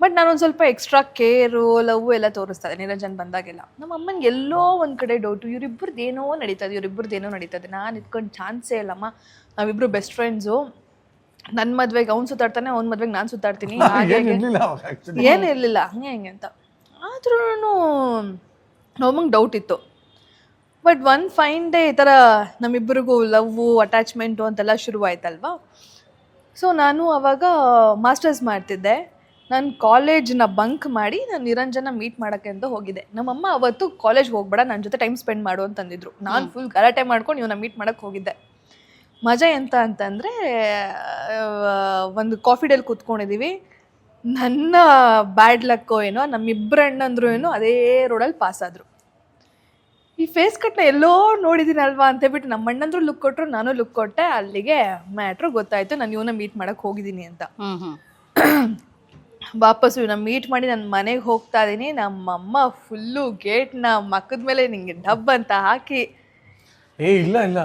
But ನಾನೊಂದು ಸ್ವಲ್ಪ extra care love ಎಲ್ಲ ತೋರಿಸ್ತಾ ಇದ್ದೆ ನಿರಂಜನ್ ಬಂದಾಗೆಲ್ಲ. ನಮ್ಮ ಅಮ್ಮನಿಗೆ ಎಲ್ಲೋ ಒಂದು ಕಡೆ ಡೌಟು ಇವರಿಬ್ಬರದ್ದು ಏನೋ ನಡೀತದೆ ಇವರಿಬ್ಬರದ್ದು ಏನೋ ನಡೀತದೆ ನಾನು ಇದ್ಕೊಂಡು ಚಾನ್ಸೇ ಇಲ್ಲಮ್ಮ ನಾವಿಬ್ಬರು ಬೆಸ್ಟ್ ಫ್ರೆಂಡ್ಸು ನನ್ನ ಮದ್ವೆಗೆ ಅವ್ನು ಸುತ್ತಾಡ್ತಾನೆ ಅವ್ನ ಮದ್ವೆಗೆ ನಾನು ಸುತ್ತಾಡ್ತೀನಿ. ಹಾಗೆ ಏನ್ ಇರ್ಲಿಲ್ಲ ಅವಾಗ ಏನು ಇರಲಿಲ್ಲ ಹಂಗೆ ಹಿಂಗೆ ಅಂತ. ಆದ್ರೂ ನಮ್ಮಂಗೆ ಡೌಟ್ ಇತ್ತು. ಬಟ್ ಒನ್ ಫೈನ್ ಡೇ ಈ ಥರ ನಮ್ಮಿಬ್ಬರಿಗೂ ಲವ್ವು ಅಟ್ಯಾಚ್ಮೆಂಟು ಅಂತೆಲ್ಲ ಶುರುವಾಯ್ತಲ್ವಾ? ಸೊ ನಾನು ಅವಾಗ ಮಾಸ್ಟರ್ಸ್ ಮಾಡ್ತಿದ್ದೆ. ನಾನು ಕಾಲೇಜ್ನ ಬಂಕ್ ಮಾಡಿ ನಾನು ನಿರಂಜನ ಮೀಟ್ ಮಾಡೋಕ್ಕೆ ಅಂತ ಹೋಗಿದ್ದೆ. ನಮ್ಮಮ್ಮ ಅವತ್ತು ಕಾಲೇಜ್ ಹೋಗ್ಬೇಡ ನನ್ನ ಜೊತೆ ಟೈಮ್ ಸ್ಪೆಂಡ್ ಮಾಡು ಅಂತಂದಿದ್ರು. ನಾನು ಫುಲ್ ಗಲಾಟೆ ಮಾಡ್ಕೊಂಡು ಇವನ್ನ ಮೀಟ್ ಮಾಡೋಕ್ಕೆ ಹೋಗಿದ್ದೆ. ಮಜಾ ಎಂತ ಅಂತಂದರೆ ಒಂದು ಕಾಫಿ ಡೇಲಿ ಕೂತ್ಕೊಂಡಿದ್ದೀವಿ ನನ್ನ ಬ್ಯಾಡ್ ಲಕ್ಕೋ ಏನೋ ನಮ್ಮಿಬ್ಬರು ಅಣ್ಣಂದ್ರು ಏನೋ ಅದೇ ರೋಡಲ್ಲಿ ಪಾಸ್ ಆದರು. ಈ ಫೇಸ್ ಕಟ್ನ ಎಲ್ಲೋ ನೋಡಿದ್ದೀನಲ್ವಾ ಅಂತ ಹೇಳ್ಬಿಟ್ಟು ನಮ್ಮ ಅಣ್ಣಂದ್ರು ಲುಕ್ ಕೊಟ್ಟರು ನಾನು ಲುಕ್ ಕೊಟ್ಟೆ. ಅಲ್ಲಿಗೆ ಮ್ಯಾಟ್ರು ಗೊತ್ತಾಯಿತು ನಾನು ಇವನ್ನ ಮೀಟ್ ಮಾಡೋಕ್ಕೆ ಹೋಗಿದ್ದೀನಿ ಅಂತ. ವಾಪಸ್ಸು ನಾನು ಮೀಟ್ ಮಾಡಿ ನನ್ನ ಮನೆಗೆ ಹೋಗ್ತಾ ಇದ್ದೀನಿ ನಮ್ಮಮ್ಮ ಫುಲ್ಲು ಗೇಟ್ನ ಮಕ್ಕದ ಮೇಲೆ ನಿಂಗೆ ಡಬ್ ಅಂತ ಹಾಕಿ. ಏ ಇಲ್ಲ ಇಲ್ಲ.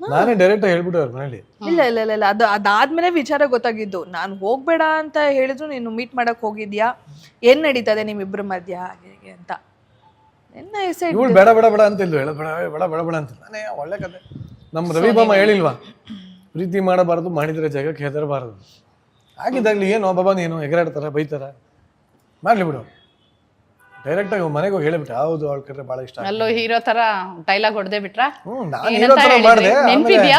ನಾನೇ ಡೈರೆಕ್ಟ್ ಹೇಳ್ಬಿಟ್ಟು ಅವ್ರ ಮನೇಲಿ. ಇಲ್ಲ ಇಲ್ಲ ಇಲ್ಲ ಇಲ್ಲ. ಅದು ಅದಾದ್ಮೇಲೆ ವಿಚಾರ ಗೊತ್ತಾಗಿದ್ದು. ನಾನು ಹೋಗ್ಬೇಡ ಅಂತ ಹೇಳಿದ್ರು ನೀನು ಮೀಟ್ ಮಾಡಕ್ ಹೋಗಿದ್ಯಾ? ಏನ್ ನಡೀತದೆ ನಿಮ್ಮಿಬ್ರ ಮಧ್ಯ ಹಾಗೆ ಹೀಗೆ ಅಂತ. ಹೆಸರು ಇವಳು ಬೇಡ ಬೇಡ ಬೇಡ ಅಂತ ಇಲ್ಲ ಹೇಳ ಬೇಡ ಬೇಡ ಬೇಡ ಬೇಡ ಅಂತ ನಾನೇ ಒಳ್ಳೆ ಕತೆ. ನಮ್ಮ ರವಿ ಬಾಮ ಹೇಳಿಲ್ವಾ? ಪ್ರೀತಿ ಮಾಡಬಾರದು ಮಾಡಿದ್ರೆ ಜಗಕ್ಕೆ ಹೆದರಬಾರದು. ಆಗಿದ್ದಾಗ್ಲಿ ಏನು ಬಾಬಾ ನೀನು ಎಗರಾಡ್ತಾರ ಬೈತಾರ? ಮಾಡ್ಲಿ ಬಿಡು. ಡೈರೆಕ್ಟ್ ಆಗಿ ಮನೆಗೆ ಹೋಗಿ ಹೇಳಿಬಿಟ್ಟೆ ಹೌದು ಅವಳ ಕಟ್ಟರೆ ಭಾಳ ಇಷ್ಟ ಅಲ್ಲೋ ಹೀರೋ ತರ ಡೈಲಾಗ್ ಹೊಡೆದೇ ಬಿಟ್ರಾ? ನಾನು ಥರ? ಮಾಡಿದೆ ನೆನ್ಪಿದ್ಯಾ?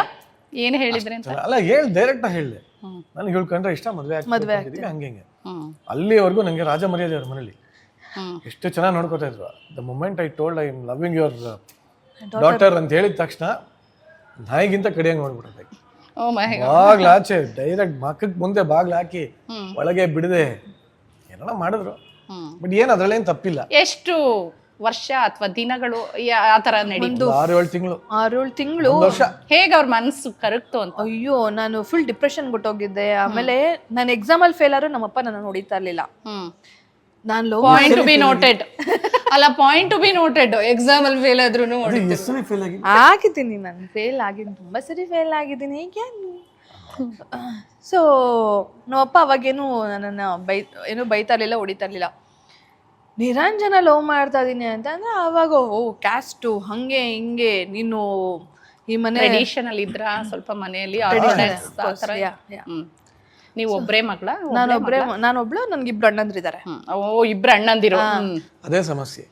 ಏನ್ ಹೇಳಿದ್ರಿ ಅಂತ? ಅಲ್ಲ ಹೇಳಿ ಡೈರೆಕ್ಟ್ ಹೇಳಿದೆ ನನಗೆ ಹೇಳ್ಕೊಂಡ್ರೆ ಇಷ್ಟ ಮದುವೆ ಮದುವೆ ಹಂಗೆ ಹಂಗೆ. ಅಲ್ಲಿವರೆಗೂ ನನಗೆ ರಾಜ ಮರ್ಯಾದೆ ಅವ್ರ ಮನೇಲಿ. ಎಷ್ಟು ಚೆನ್ನಾಗಿ ನೋಡ್ಕೋತಾ ಇದ್ರು. The moment I told I loving your daughter ಅಂತ ಹೇಳಿದ ತಕ್ಷಣ ನಾಯಿಗಿಂತ ಕಡಿಯಂಗೆ ನೋಡ್ಬಿಡುತ್ತೆ ಓ ಮೈ ಬಾಗ್ಲ ಆಚೆ ಡೈರೆಕ್ಟ್ ಮಕ್ಕಕ್ಕೆ ಮುಂದೆ ಬಾಗ್ಲ ಹಾಕಿ. ಒಳಗೆ ಬಿಡದೆ. ಏನೋ ಮಾಡಿದ್ರು. ಬಟ್ ಏನು ಅದ್ರಲ್ಲೇನು ತಪ್ಪಿಲ್ಲ. ಎಷ್ಟು ವರ್ಷ ಅಥವಾ ದಿನಗಳು ಆತರ ಆ ತರ ನಡೀತು? ಆರೇಳು ಆರು ಏಳು ತಿಂಗಳು. ಆರೇಳು ತಿಂಗಳು. ಹೇಗೆ ವರ್ಷ. ಹೇಗ ಅವ್ರ ಮನಸ್ಸು ಕರಗ್ತು ಅಂತ? ಅಯ್ಯೋ ನಾನು ಫುಲ್ ಡಿಪ್ರೆಷನ್ ಬಿಟ್ಟೋಗಿದ್ದೆ. ಆಮೇಲೆ ನಾನು ಎಕ್ಸಾಮಲ್ಲಿ ಫೇಲ್ ಆದ್ರೂ ನಮ್ಮಪ್ಪ ನನ್ನ ಹೊಡಿತಾ ಇರ್ಲಿಲ್ಲ. ಹ್ಮ್. ನಾನು low point to be noted ಅಲ್ಲ point to be noted exam ಅಲ್ಲಿ ಫೇಲ್ ಆದ್ರೂ ಫೇಲ್ ಆಗಿ ಆಗಿದ್ದೀನಿ ನಾನು ಫೇಲ್ ಆಗಿದ್ದೀನಿ ತುಂಬ ಸರಿ ಫೇಲ್ ಆಗಿದ್ದೀನಿ ಹೀಗೆ ಸೊ ನಮ್ಮಪ್ಪ ಅವಾಗೇನು ನನ್ನನ್ನು ಬೈ ಏನು ಬೈತಾ ಇರಲಿಲ್ಲ ಹೊಡಿತಾ ಇರಲಿಲ್ಲ. ನಿರಂಜನ ಲವ್ ಮಾಡ್ತಾ ಇದ್ದೀನಿ ಅಂತ ಅಂದ್ರೆ ಅವಾಗ ಓ ಕ್ಯಾಸ್ಟು ಹಂಗೆ ಹಿಂಗೆ ನೀನು ಈ ಮನೆ ಟ್ರೆಡಿಷನ್ ಅಲ್ಲಿ ಇದ್ರ ಸ್ವಲ್ಪ ಮನೆಯಲ್ಲಿ ನೀವು ಒಬ್ರೇ ಮಗಳ ನಾನೊಬ್ಬರೇ ನಾನೊಬ್ಳು ನನ್ಗಿಬ್ರು ಅಣ್ಣಂದ್ರಿದ್ದಾರೆ ಹ್ಮ್. ಓ ಇಬ್ರು ಅಣ್ಣಂದಿರು. ಅದೇ ಸಮಸ್ಯೆ.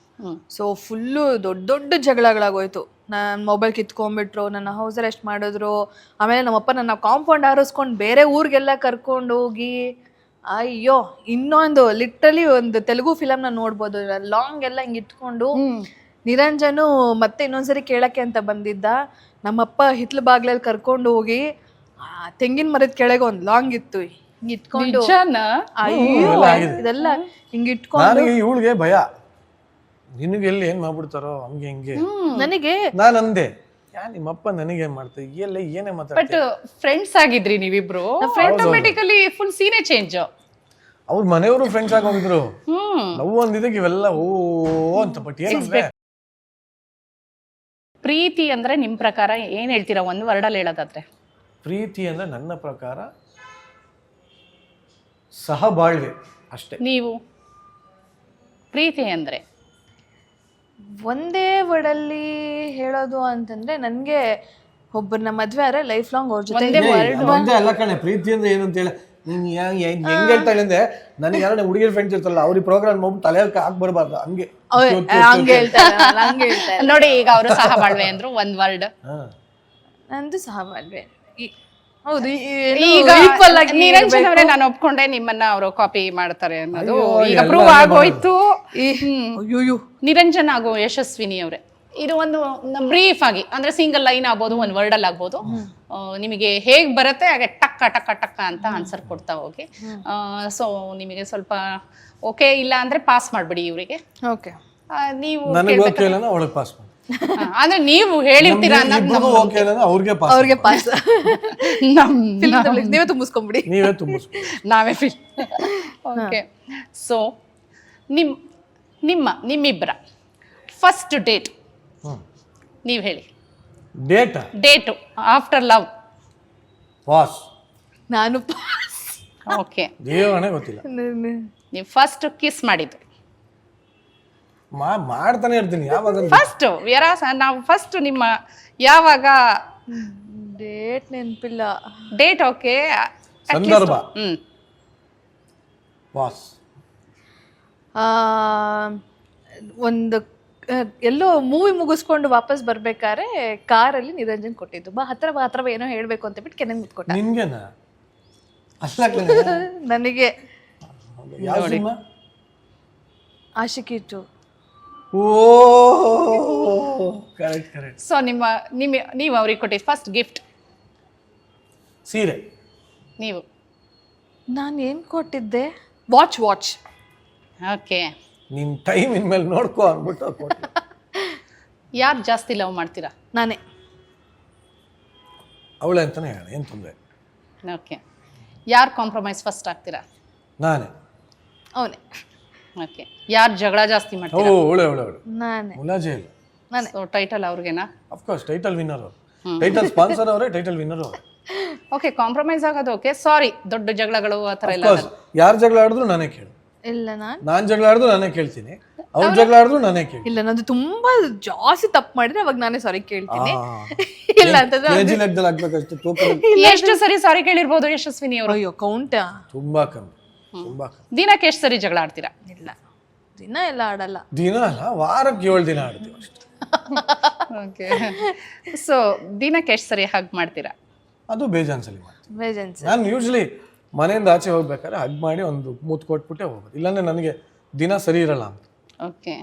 ಸೊ ಫುಲ್ಲು ದೊಡ್ಡ ದೊಡ್ಡ ಜಗಳಗಳಾಗೋಯ್ತು. ನಾನು ಮೊಬೈಲ್ ಕಿತ್ಕೊಂಡ್ಬಿಟ್ರು ನನ್ನ ಹೌಸ್ ಅರೆಸ್ಟ್ ಮಾಡಿದ್ರು. ಆಮೇಲೆ ನಮ್ಮಪ್ಪ ನನ್ನ ಕಾಂಪೌಂಡ್ ಹಾರಿಸ್ಕೊಂಡು ಬೇರೆ ಊರಿಗೆಲ್ಲ ಕರ್ಕೊಂಡು ಹೋಗಿ ಅಯ್ಯೋ ಇನ್ನೊಂದು ಲಿಟ್ರಲಿ ಒಂದು ತೆಲುಗು ಫಿಲಮ್ನ ನೋಡ್ಬೋದು. ಲಾಂಗ್ ಎಲ್ಲ ಹಿಂಗೆ ಇಟ್ಕೊಂಡು ನಿರಂಜನು ಮತ್ತೆ ಇನ್ನೊಂದ್ಸರಿ ಕೇಳಕ್ಕೆ ಅಂತ ಬಂದಿದ್ದ. ನಮ್ಮಪ್ಪ ಹಿತ್ಲು ಬಾಗ್ಲಲ್ಲಿ ಕರ್ಕೊಂಡು ಹೋಗಿ ತೆಂಗಿನ ಮರದ ಕೆಳಗೆ ಒಂದು ಲಾಂಗ್ ಇತ್ತು. ಹಿಂಗೆ ಇಟ್ಕೊಂಡು ನಿಜಾನ? ಅಯ್ಯೋ ಇದೆಲ್ಲ ಹಿಂಗೆ ಇಟ್ಕೊಂಡು ನನಗೆ ಇವಳಿಗೆ ಭಯ. ನಿನಗೆ ಎಲ್ಲಿ ಏನ್ ಮಾಡ್ಬಿಡ್ತಾರೋ ಹಂಗೆ ಹಿಂಗೆ. ನನಗೆ ನಾನು ಅಂದೆ ಯಾ ನಿಮ್ಮಪ್ಪ ನನಗೆ ಏನ್ ಮಾಡ್ತಾರೆ ಎಲ್ಲ ಏನೇ ಬಟ್ ಮಾತಾಡ್ತಾರೆ ಫ್ರೆಂಡ್ಸ್ ಆಗಿದ್ರಿ ನೀವಿಬ್ರು. ಆಟೋಮೆಟಿಕಲಿ ಫುಲ್ ಸೀನೆ ಚೇಂಜ್ ಅವ್ರ ಮನೆಯವರು ಫ್ರೆಂಡ್ಸ್ ಆಗಿ ಹೋಗಿದ್ರು ಹ್ಮ್. ಲವ್ ಅಂದಿದ್ದಕ್ಕೆ ಇವೆಲ್ಲ ಓ ಅಂತ ಬಟ್ ಏನಂದ್ರೆ ಪ್ರೀತಿ ಅಂದ್ರೆ ನಿಮ್ ಪ್ರಕಾರ ಏನ್ ಹೇಳ್ತೀರಾ? ಒಂದ್ ವರ್ಡಲ್ಲಿ ಹೇಳೋದಾದ್ರೆ. ಪ್ರೀತಿ ಅಂದ್ರೆ ನನ್ನ ಪ್ರಕಾರ ಸಹಬಾಳ್ವೆ ಅಷ್ಟೇ. ನೀವು ಪ್ರೀತಿ ಅಂದ್ರೆ? ಒಂದೇ ವರ್ಡಲ್ಲಿ ಹೇಳೋದು ಅಂತಂದ್ರೆ ನನಗೆ ಒಬ್ಬರನ್ನ ಮದ್ವೆ ಆದ್ರೆ ಲೈಫ್ ಲಾಂಗ್ ಅವ್ರ ಜೊತೆ ಒಂದೇ ಅಲ್ಲ ಕಣೆ ಪ್ರೀತಿ ಅಂದ್ರೆ ಏನು ಅಂತ ಹೇಳಿ ನೀನ್ ಹೆಂಗ್ ಹೇಳ್ತಾಳೆ ಅಂದ್ರೆ ನನಗೆ ಯಾರೋ ಹುಡುಗಿರ್ ಫ್ರೆಂಡ್ಸ್ ಇರ್ತಲ್ಲ ಅವ್ರಿಗೆ ಪ್ರೋಗ್ರಾಮ್ ಮಾಡ್ಬಿಟ್ಟು ತಲೆ ಹಾಕ್ ಬರಬಾರ್ದು ಹಂಗೆ. ನೋಡಿ ಈಗ ಅವರು ಸಹ ಬಾಳ್ವೆ ಅಂದ್ರು ಒಂದ್ ವರ್ಡ್ ಹಾ. ನಂದು ಸಹ ಈ- ಹೌದು ಈಗ ಆಗಿ ನಿರಂಜನ್ ಅವರೇ ನಾನು ಒಪ್ಕೊಂಡೆ ನಿಮ್ಮನ್ನ ಅವರು ಕಾಪಿ ಮಾಡ್ತಾರೆ ಅನ್ನೋದು. ಈಗ ಪ್ರೂವ್ ಆಗೋಯ್ತು. ನಿರಂಜನ್ ಆಗೋ ಯಶಸ್ವಿನಿ ಅವರೇ. ಇದು ಒಂದು ಬ್ರೀಫ್ ಆಗಿ ಅಂದ್ರೆ ಸಿಂಗಲ್ ಲೈನ್ ಆಗ್ಬೋದು ಒಂದು ವರ್ಡ್ ಅಲ್ಲಿ ಆಗ್ಬೋದು. ನಿಮಗೆ ಹೇಗ್ ಬರುತ್ತೆ ಹಾಗೆ ಟಕ್ಕ ಟಕ್ಕ ಟಕ್ಕ ಅಂತ ಆನ್ಸರ್ ಕೊಡ್ತಾ ಹೋಗಿ. ಸೊ ನಿಮಗೆ ಸ್ವಲ್ಪ ಓಕೆ ಇಲ್ಲ ಅಂದ್ರೆ ಪಾಸ್ ಮಾಡ್ಬಿಡಿ ಇವರಿಗೆ. ಓಕೆ ನೀವು ಪಾಸ್ ಅಂದ್ರೆ ನೀವು ಹೇಳಿರ್ತೀರಾ ಅನ್ನೋದು ಓಕೆ ಇಲ್ಲ ಅವ್ರಿಗೆ ಪಾಸ್ ಅವ್ರಿಗೆ ಪಾಸ್ ನಮ್ ನೀವೇ ತುಂಬಿಸ್ಕೊಂಬಿಡಿ. ನೀವೇ ತುಂಬಿಸ್ ನಾವೇ ಫಿಲ್ ಓಕೆ ಸೊ ನಿಮ್ ನಿಮ್ಮ ನಿಮ್ಮಿಬ್ಬರ ಫಸ್ಟ್ ಡೇಟ್ ಹ್ಮ್. ನೀವು ಹೇಳಿ. Date date after love pass ನಾನು ಪಾಸ್ ಓಕೆ ದೇವರೇ ಗೊತ್ತಿಲ್ಲ. ನೀವು ಫಸ್ಟ್ ಕಿಸ್ ಮಾಡಿದ್ದು. ಮಾ ಮಾಡ್ತಾನೆ ಇರ್ತೀನಿ ಯಾವಾಗ ಫಸ್ಟ್ ವಿರಾಸ ನಾವು ಫಸ್ಟ್ ನಿಮ್ಮ ಯಾವಾಗ? ಡೇಟ್ ನೆನಪಿಲ್ಲ. ಡೇಟ್ ಓಕೆ ಸಂದರ್ಭ. ಹ್ಮ್. ಬಾಸ್ ಒಂದು ಎಲ್ಲೋ ಮೂವಿ ಮುಗಿಸ್ಕೊಂಡು ವಾಪಸ್ ಬರ್ಬೇಕಾದ್ರೆ ಕಾರಲ್ಲಿ ನಿರಂಜನ್ ಕೊಟ್ಟಿದ್ದು. ಬಾ ಹತ್ರ ಬಾ ಹತ್ರ ಬಾ ಏನೋ ಹೇಳ್ಬೇಕು ಅಂತ ಬಿಟ್ಟು ಕೆನಂಗ್ ಮುತ್ಕೊಟ್ಟ. ನನಗೆ? ಯಾವ ಸಿನಿಮಾ? ಆಶಿಕಿಟ್ಟು ಓ ಕರೆಕ್ಟ್ ಕರೆಕ್ಟ್ ಸೊ ನಿಮ್ಮ ನಿಮ್ಮ ನೀವು ಅವ್ರಿಗೆ ಕೊಟ್ಟಿದ್ದು ಫಸ್ಟ್ ಗಿಫ್ಟ್ ಸೀರೆ. ನೀವು. ನಾನು ಏನು ಕೊಟ್ಟಿದ್ದೆ? ವಾಚ್ ವಾಚ್ ಓಕೆ ನಿಮ್ಮ ಟೈಮ್ ಇನ್ಮೇಲೆ ನೋಡ್ಕೋ ಅಂದ್ಬಿಟ್ಟು ಕೊಟ್ಟೆ. ಯಾರು ಜಾಸ್ತಿ ಲವ್ ಮಾಡ್ತೀರಾ? ನಾನೇ. ಅವಳೆ ಅಂತಾನೆ ಹೇಳ ಏನು ತೊಂದರೆ? ಓಕೆ ಯಾರು ಕಾಂಪ್ರಮೈಸ್ ಫಸ್ಟ್ ಆಗ್ತೀರಾ? ನಾನೇ. ಅವನೇ. ಓಕೆ. ಯಾರು ಜಗಳ ಜಾಸ್ತಿ ಓ ಮಾಡ್ತೀರಾ ನಾನೇ. ಮುಲಾಜೆ ಇಲ್ಲ ಟೈಟಲ್ ಅವ್ರಿಗೆನಾ? ಅಫ್ಕೋರ್ಸ್ ಟೈಟಲ್ ವಿನ್ನರ್ ಅವರು. ಟೈಟಲ್ ಸ್ಪಾನ್ಸರ್ ಅವರೇ ಟೈಟಲ್ ವಿನ್ನರ್ ಅವರು. ಓಕೆ ಕಾಂಪ್ರಮೈಸ್ ಆಗೋದು ಓಕೆ ಸಾರಿ ದೊಡ್ಡ ಜಗಳಗಳು ಆ ಥರ ಎಲ್ಲ ಅಫ್ಕೋರ್ಸ್ ಯಾರು ಜಗಳ ಆಡಿದ್ರು ನಾನೇ ಕೇಳು. ಇಲ್ಲ ನಾನು? ನಾನು ಜಗಳ ಆಡಿದ್ರು ನಾನೇ ಕೇಳ್ತೀನಿ. ಅವ್ರು ಜಗಳ ಆಡಿದ್ರು ನಾನೇ ಕೇಳಿ ಇಲ್ಲ ನಂದು ತುಂಬಾ ಜಾಸ್ತಿ ತಪ್ಪು ಮಾಡಿದ್ರೆ ಅವಾಗ ನಾನೇ ಸಾರಿ ಕೇಳ್ತೀನಿ. ಇಲ್ಲ ಅಂತಂದ್ರೆ ಕೆಜಿ ಲೆಕ್ಕದಲ್ಲಿ ಆಗ್ಬೇಕಷ್ಟೇ ತೂಕ ಎಷ್ಟು ಸರಿ ಸಾರಿ ಕೇಳಿರ್ಬೋದು ಯಶಸ್ವಿನಿ ಅವರು ಅಯ್ಯೋ ಕೌಂಟ್ ತುಂಬಾ ಕಮ್ಮಿ ತುಂಬಾ ದಿನಕ್ಕೆ ಎಷ್ಟು ಸರಿ ಜಗಳ ಆಡ್ತೀರಾ? ಇಲ್ಲ. ದಿನ ಎಲ್ಲ ಆಡಲ್ಲ. ದಿನ ಅಲ್ಲ ವಾರಕ್ಕೆ ಏಳು ದಿನ ಆಡ್ತೀವಿ ಅಷ್ಟೇ. ಓಕೆ. ಸೊ ದಿನಕ್ಕೆ ಎಷ್ಟು ಸರಿ ಹಗ್ ಮಾಡ್ತೀರಾ? ಅದು ಬೇಜಾನ್ಸಲಿ ಮಾಡ್ತೀನಿ. ನಾನು ಯೂಶ್ವಲಿ ಮನೆಯಿಂದ ಆಚೆ ಹೋಗ್ಬೇಕಾದ್ರೆ ಹಗ್ ಮಾಡಿ ಒಂದು ಮೂತ್ ಕೊಟ್ಬಿಟ್ಟೆ ಹೋಗೋದು. ಇಲ್ಲಾಂದ್ರೆ ನನಗೆ ದಿನ ಸರಿ ಇರಲ್ಲ ಅಂತ. ಓಕೆ.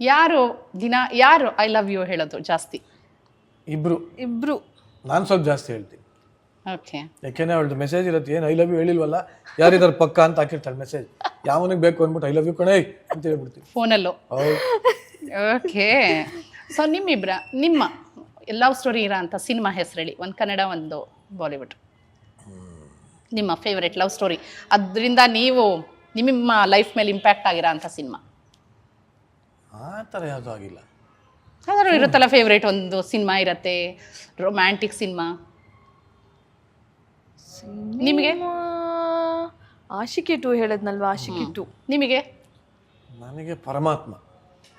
ಯಾರು ದಿನ ಯಾರು ಐ ಲವ್ ಯು ಹೇಳೋದು ಜಾಸ್ತಿ? ಇಬ್ರು. ಇಬ್ರು. ನಾನು ಸ್ವಲ್ಪ ಜಾಸ್ತಿ ಹೇಳ್ತೀನಿ. ಓಕೆ ಯಾಕೆಂದ್ರೆ ಅವಳದು ಮೆಸೇಜ್ ಇರುತ್ತೆ ಏನು ಐ ಲವ್ ಯು ಹೇಳಿಲ್ವಲ್ಲ? ಯಾರಿದಾರ ಪಕ್ಕ ಅಂತ ಹಾಕಿರ್ತಾಳೆ ಮೆಸೇಜ್ ಯಾವನಿಗೆ ಬೇಕು ಅಂದ್ಬಿಟ್ಟು ಐ ಲವ್ ಯು ಕಣೇ ಅಂತ ಹೇಳ್ಬಿಡ್ತೀವಿ. ಫೋನಲ್ಲೂ ಹೌದು ಓಕೆ ಸೊ ನಿಮ್ಮಿಬ್ರ ನಿಮ್ಮ ಲವ್ ಸ್ಟೋರಿ ಇರೋ ಅಂತ ಸಿನಿಮಾ ಹೆಸರು ಹೇಳಿ ಒಂದು ಕನ್ನಡ ಒಂದು ಬಾಲಿವುಡ್ ನಿಮ್ಮ ಫೇವ್ರೆಟ್ ಲವ್ ಸ್ಟೋರಿ ಅದರಿಂದ ನೀವು ನಿಮ್ಮ ಲೈಫ್ ಮೇಲೆ ಇಂಪ್ಯಾಕ್ಟ್ ಆಗಿರೋ ಅಂತ ಸಿನಿಮಾ ಆ ಥರ ಯಾವುದೂ ಆಗಿಲ್ಲ. ಆದರೂ ಇರುತ್ತಲ್ಲ ಫೇವ್ರೇಟ್ ಒಂದು ಸಿನಿಮಾ ಇರುತ್ತೆ ರೊಮ್ಯಾಂಟಿಕ್ ಸಿನಿಮಾ ನಿಮಗೆ? ಆಶಿಕೆ ಟು ಹೇಳದ್ನಲ್ವಾ ಆಶಿಕೆ ಟು? ನಿಮಗೆ? ನನಗೆ ಪರಮಾತ್ಮ.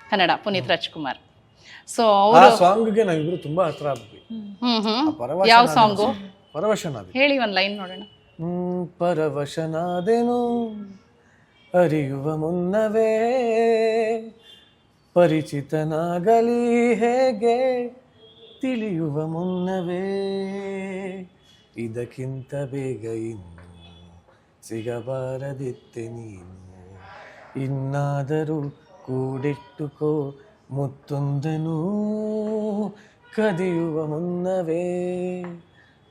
ಕನ್ನಡ ಪುನೀತ್ ರಾಜ್ಕುಮಾರ್. ಸೊ ಆ ಸಾಂಗ್ಗೆ ನಾವಿಬ್ರು ತುಂಬಾ ಹತ್ರ ಆದ್ವಿ ಹ್ಮ್. ಹ್ಮ್. ಪರವಶನಾದೆ ಯಾವ ಸಾಂಗು. ಪರವಶನಾದೆ. ಹೇಳಿ ಒಂದು ಲೈನ್ ನೋಡೋಣ. ಹ್ಮ್ ಪರವಶನಾದೆನು? ಅರಿಯುವ ಮುನ್ನವೇ? ಪರಿಚಿತನಾಗಲಿ ಹೇಗೆ? ತಿಳಿಯುವ ಮುನ್ನವೇ? ಇದಕ್ಕಿಂತ ಬೇಗ ಇನ್ನು ಸಿಗಬಾರದಿತ್ತೆ ನೀನು. ಇನ್ನಾದರೂ ಕೂಡಿಟ್ಟುಕೋ ಮುತ್ತೊಂದನು ಕದಿಯುವ ಮುನ್ನವೇ.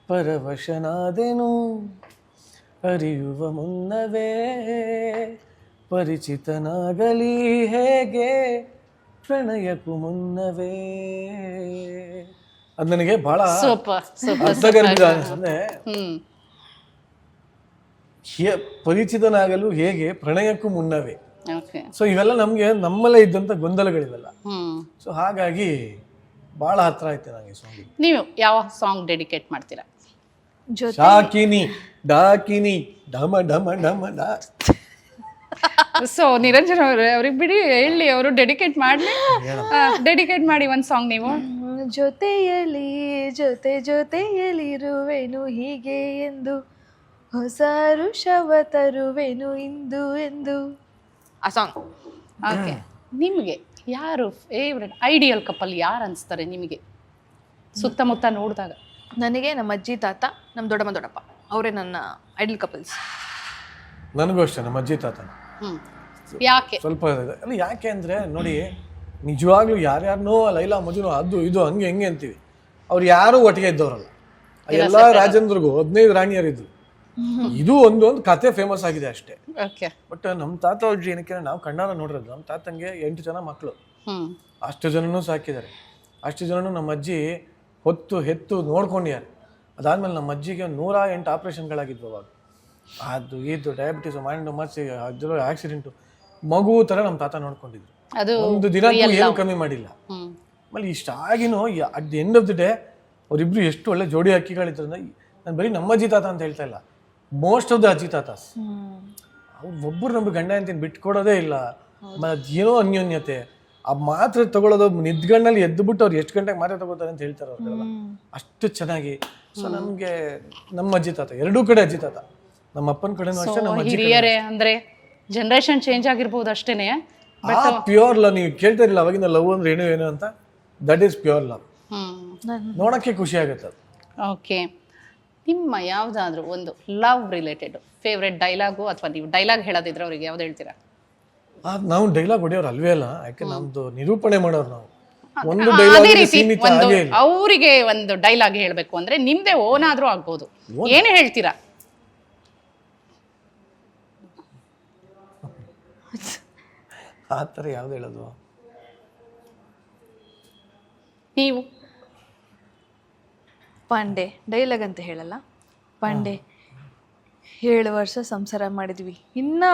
ಪರವಶನಾದೆನು ಅರಿಯುವ ಮುನ್ನವೇ. ಪರಿಚಿತನಾಗಲಿ ಹೇಗೆ ಪ್ರಣಯಕ್ಕೂ ಮುನ್ನವೇ. ಅದು ನನಗೆ ಬಹಳ ಸೂಪರ್ ಸೂಪರ್ ಅರ್ಥಗರ್ಭಿತ ಅಂದ್ರೆ ಹ್ಮ್. ಹೇ- ಪರಿಚಿತನಾಗಲು ಹೇಗೆ ಪ್ರಣಯಕ್ಕೂ ಮುನ್ನವೇ. ಓಕೆ ಸೊ ಇವೆಲ್ಲ ನಮಗೆ ನಮ್ಮಲ್ಲೇ ಇದ್ದಂತ ಗೊಂದಲಗಳಿವೆಲ್ಲ. ಹ್ಮ್. ಸೊ ಹಾಗಾಗಿ ಬಹಳ ಹತ್ರ ಆಯ್ತು ನನಗೆ ಸಾಂಗ್ ನೀವು ಯಾವ ಸಾಂಗ್ ಡೆಡಿಕೇಟ್ ಮಾಡ್ತೀರಾ? ಶಾಕಿನಿ ಡಾಕಿನಿ ಡಮ ಡಮ ಡಮ ಡಾ ಸೊ ನಿರಂಜನ್ ಅವ್ರೆ ಅವ್ರಿಗೆ ಬಿಡಿ ಹೇಳಿ ಅವರು ಡೆಡಿಕೇಟ್ ಮಾಡಲಿ. ಡೆಡಿಕೇಟ್ ಮಾಡಿ ಒಂದು ಸಾಂಗ್ ನೀವು. ಜೊತೆಯಲಿ ಜೊತೆ ಜೊತೆಯಲ್ಲಿರುವೆನು ಹೀಗೆ ಎಂದು. ಹೊಸ ಋಷವ ತರುವೆನು ಇಂದು ಎಂದು. ಆ ಸಾಂಗ್ ಓಕೆ ನಿಮಗೆ ಯಾರು ಫೇವ್ರೆಟ್ ಐಡಿಯಲ್ ಕಪಲ್ ಯಾರು ಅನಿಸ್ತಾರೆ ನಿಮಗೆ? ಸುತ್ತಮುತ್ತ ನೋಡಿದಾಗ. ನನಗೆ ನಮ್ಮ ಅಜ್ಜಿ ತಾತ ನಮ್ಮ ದೊಡ್ಡಮ್ಮ ದೊಡ್ಡಪ್ಪ ಅವರೇ ನನ್ನ ಐಡಲ್ ಕಪಲ್ಸ್ ನನಗೂ ಅಷ್ಟೇ ನಮ್ಮ ಅಜ್ಜಿ ತಾತ ಹ್ಮ್. ಯಾಕೆ? ಸ್ವಲ್ಪ ಅಲ್ಲ ಯಾಕೆ ಅಂದರೆ ನೋಡಿ ನಿಜವಾಗ್ಲೂ ಯಾರ್ಯಾರನೋ ಲೈಲಾ ಮಜುನು ಅದು ಇದು ಹಂಗೆ ಹೆಂಗೆ ಅಂತೀವಿ. ಅವ್ರು ಯಾರು ಒಟ್ಟಿಗೆ ಇದ್ದವರಲ್ಲ. ಎಲ್ಲ ರಾಜೇಂದ್ರಿಗೂ ಹದಿನೈದು ರಾಣಿಯರಿದ್ರು ಇದು ಒಂದು ಒಂದು ಕತೆ ಫೇಮಸ್ ಆಗಿದೆ ಅಷ್ಟೇ. ಬಟ್ ನಮ್ಮ ತಾತ ಅಜ್ಜಿ ಏನಕ್ಕೆ ನಾವು ಕಣ್ಣಾರ ನೋಡಿರೋದು. ನಮ್ಮ ತಾತಂಗೆ ಎಂಟು ಜನ ಮಕ್ಕಳು ಅಷ್ಟು ಜನನೂ ಸಾಕಿದ್ದಾರೆ. ಅಷ್ಟು ಜನನು ನಮ್ಮ ಅಜ್ಜಿ ಹೊತ್ತು ಹೆತ್ತು ನೋಡ್ಕೊಂಡಿದ್ದಾರೆ ಅದಾದ್ಮೇಲೆ ನಮ್ಮ ಅಜ್ಜಿಗೆ ನೂರ ಎಂಟು ಆಪ್ರೇಷನ್ಗಳಾಗಿದ್ವು ಅವಾಗ. ಅದು ಇದು ಡಯಾಬಿಟಿಸ್ ಮೈಂಡ್ ಮಚ್ಚಿ ಅದರ ಆಕ್ಸಿಡೆಂಟು ಮಗು ಥರ ನಮ್ಮ ತಾತ ನೋಡ್ಕೊಂಡಿದ್ರು. ಅದು ಒಂದು ದಿನ ಏನು ಕಮ್ಮಿ ಮಾಡಿಲ್ಲ. ಆಮೇಲೆ ಇಷ್ಟಾಗಿನೂ at the end of the day ಅವರಿಬ್ರು ಎಷ್ಟು ಒಳ್ಳೆ ಜೋಡಿ ಹಕ್ಕಿಗಳಿದ್ರಿಂದ ನಾನು ಬರೀ ನಮ್ಮ ಅಜ್ಜಿ ತಾತ ಅಂತ ಹೇಳ್ತಾ ಇಲ್ಲ. ಮೋಸ್ಟ್ ಆಫ್ ದ ಅಜ್ಜಿ ತಾತಾಸ್. ಅವ್ರು ಒಬ್ಬರು ನಮ್ಮ ಗಂಡ ಅಂತ ಬಿಟ್ಕೊಡೋದೇ ಇಲ್ಲ. ಏನೋ ಅನ್ಯೋನ್ಯತೆ. ಆ ಮಾತ್ರೆ ತಗೊಳ್ಳೋದು ನಿದ್ಗಣ್ಣಲ್ಲಿ ಎದ್ದುಬಿಟ್ಟು ಅವ್ರು ಎಷ್ಟು ಗಂಟೆಗೆ ಮಾತ್ರ ತಗೋತಾರೆ ಅಂತ ಹೇಳ್ತಾರೆ ಅವ್ರಿಗೆಲ್ಲ ಅಷ್ಟು ಚೆನ್ನಾಗಿ. ಸೊ ನಮಗೆ ನಮ್ಮ ಅಜ್ಜಿ ತಾತ ಎರಡೂ ಕಡೆ ಅಜ್ಜಿ ತಾತ. ನಮ್ಮ ಅಪ್ಪನ ಕಡೆನೂ ಅಷ್ಟೇ ನಮ್ಮ ಹಿರಿಯರೇ ಅಂದ್ರೆ ಜನರೇಷನ್ ಚೇಂಜ್ ಆಗಿರ್ಬೋದು ಅಷ್ಟೇನೆ. ಪ್ಯೂರ್ ಲವ್ ನೀವು ಕೇಳ್ತಾ ಇರಲಿಲ್ಲ ಅವಾಗಿಂದ ಲವ್ ಅಂದ್ರೆ ಏನು ಏನು ಅಂತ? ದಟ್ ಈಸ್ ಪ್ಯೂರ್ ಲವ್ ನೋಡಕ್ಕೆ ಖುಷಿ ಆಗುತ್ತೆ ಅದು. ಓಕೆ ನಿಮ್ಮ ಯಾವುದಾದ್ರೂ ಒಂದು ಲವ್ ರಿಲೇಟೆಡ್ ಫೇವ್ರೆಟ್ ಡೈಲಾಗು ಅಥವಾ ನೀವು ಡೈಲಾಗ್ ಹೇಳೋದಿದ್ರೆ ಅವ್ರಿಗೆ ಯಾವ್ದು ಹೇಳ್ತೀರಾ? ನಾವು ಡೈಲಾಗ್ ಹೊಡೆಯೋರು ಅಲ್ವೇ ಅಲ್ಲ. ಯಾಕೆ ನಮ್ದು ನಿರೂಪಣೆ ಮಾಡೋರು ನಾವು. ಒಂದು ಅದೇ ಡೈಲಾಗ್ ರೀತಿ ಸೀಮಿತ ಒಂದು ಆಗೇ ಇಲ್ಲ. ಅವರಿಗೆ ಒಂದು ಡೈಲಾಗ್ ಹೇಳಬೇಕು ಅಂದ್ರೆ ನಿಮ್ದೇ ಓನ್ ಆದ್ರೂ ಆಗ್ಬೋದು. ಏನು ಹೇಳ್ತೀರಾ? ಆ ಥರ ಯಾವ್ದು ಹೇಳೋದು? ನೀವು. ಪಾಂಡೆ ಡೈಲಾಗ್ ಅಂತ ಹೇಳಲ್ಲ. ಪಾಂಡೆ, ಏಳು ವರ್ಷ ಸಂಸಾರ ಮಾಡಿದ್ವಿ. ಇನ್ನ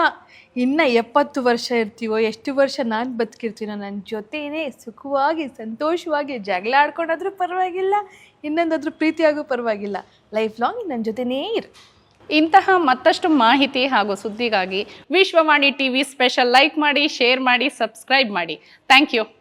ಇನ್ನ ಎಪ್ಪತ್ತು ವರ್ಷ ಇರ್ತೀವೋ, ಎಷ್ಟು ವರ್ಷ ನಾನು ಬದುಕಿರ್ತೀನೋ ನನ್ನ ಜೊತೆನೇ ಸುಖವಾಗಿ, ಸಂತೋಷವಾಗಿ ಜಗಳ ಆಡ್ಕೊಂಡಾದ್ರೂ ಪರವಾಗಿಲ್ಲ, ಇನ್ನೊಂದಾದ್ರೂ ಪ್ರೀತಿಯಾಗೂ ಪರವಾಗಿಲ್ಲ. ಲೈಫ್ ಲಾಂಗ್ ನನ್ನ ಜೊತೆನೇ ಇರು. ಇಂತಹ ಮತ್ತಷ್ಟು ಮಾಹಿತಿ ಹಾಗೂ ಸುದ್ದಿಗಾಗಿ ವಿಶ್ವವಾಣಿ ಟಿವಿ ಸ್ಪೆಷಲ್ ಲೈಕ್ ಮಾಡಿ, ಶೇರ್ ಮಾಡಿ, ಸಬ್ಸ್ಕ್ರೈಬ್ ಮಾಡಿ. Thank you.